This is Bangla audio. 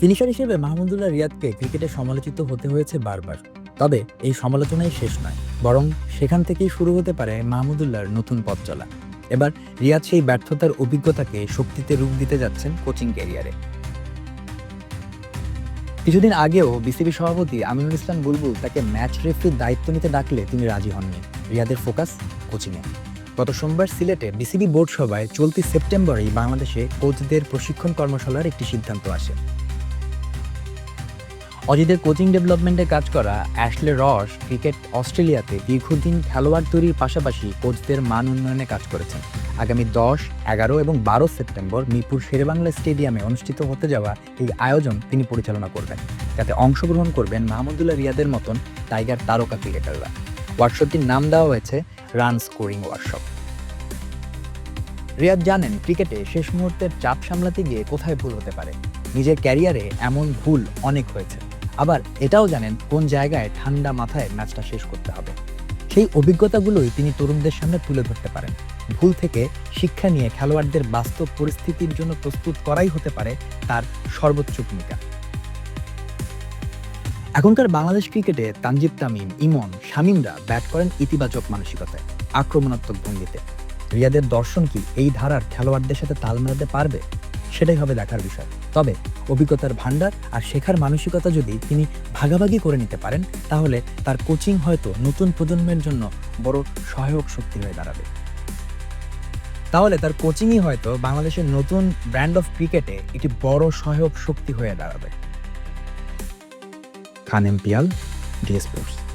ফিনিশার হিসেবে মাহমুদুল্লাহ রিয়াদকে ক্রিকেটে সমালোচিত হতে হয়েছে বারবার। তবে এই সমালোচনাই শেষ নয়, বরং সেখান থেকেই শুরু হতে পারে মাহমুদুল্লাহর নতুন পথ চলা। এবার রিয়াদ সেই ব্যর্থতার অভিজ্ঞতাকে শক্তিতে রূপ দিতে যাচ্ছেন কোচিং ক্যারিয়ারে। কিছুদিন আগেও বিসিবি সভাপতি আমিনুল ইসলাম বুলবুল তাকে ম্যাচ রেফারির দায়িত্ব নিতে ডাকলে তিনি রাজি হননি। রিয়াদের ফোকাস কোচিংয়ে। গত সোমবার সিলেটে বিসিবি বোর্ড সভায় চলতি সেপ্টেম্বরেই বাংলাদেশে কোচদের প্রশিক্ষণ কর্মশালার একটি সিদ্ধান্ত আসে। অজিদের কোচিং ডেভেলপমেন্টে কাজ করা অ্যাশলে রস ক্রিকেট অস্ট্রেলিয়াতে দীর্ঘদিন খেলোয়াড় তৈরির পাশাপাশি কোচদের মান উন্নয়নে কাজ করেছেন। আগামী দশ, এগারো এবং বারো সেপ্টেম্বর মিরপুর শেরেবাংলা স্টেডিয়ামে অনুষ্ঠিত হতে যাওয়া এই আয়োজন তিনি পরিচালনা করবেন। যাতে অংশগ্রহণ করবেন মাহমুদুল্লাহ রিয়াদের মতন টাইগার তারকা ক্রিকেটাররা। ওয়ার্কশপটির নাম দেওয়া হয়েছে রান স্কোরিং ওয়ার্কশপ। রিয়াদ জানেন, ক্রিকেটে শেষ মুহূর্তের চাপ সামলাতে গিয়ে কোথায় ভুল হতে পারে? নিজের ক্যারিয়ারে এমন ভুল অনেক হয়েছে। আবার এটাও জানেন কোন জায়গায় ঠান্ডা মাথায় ম্যাচটা শেষ করতে হবে। সেই অভিজ্ঞতাগুলোই তিনি তরুণদের সামনে তুলে ধরতে পারেন। ভুল থেকে শিক্ষা নিয়ে খেলোয়াড়দের বাস্তব পরিস্থিতির জন্য প্রস্তুত করাই হতে পারে তার সর্বোচ্চ ভূমিকা। এখনকার বাংলাদেশ ক্রিকেটে তানজিব তামিম, ইমন, শামিমরা ব্যাট করেন ইতিবাচক মানসিকতায়, আক্রমণাত্মক ভঙ্গিতে। রিয়াদের দর্শন কি এই ধারার খেলোয়াড়দের সাথে তাল মেলাতে পারবে? সেটাই হবে দেখার বিষয়। তবে অভিজ্ঞতার ভান্ডার আর শেখার মানসিকতা যদি তিনি ভাগাভাগি করে নিতে পারেন, তাহলে তার কোচিং হয়তো নতুন প্রজন্মের জন্য বড় সহায়ক শক্তি হয়ে দাঁড়াবে। তাহলে তার কোচিংই হয়তো বাংলাদেশের নতুন ব্র্যান্ড অফ ক্রিকেটে একটি বড় সহায়ক শক্তি হয়ে দাঁড়াবে। খান এমপিয়াল ডি স্পোর্টস।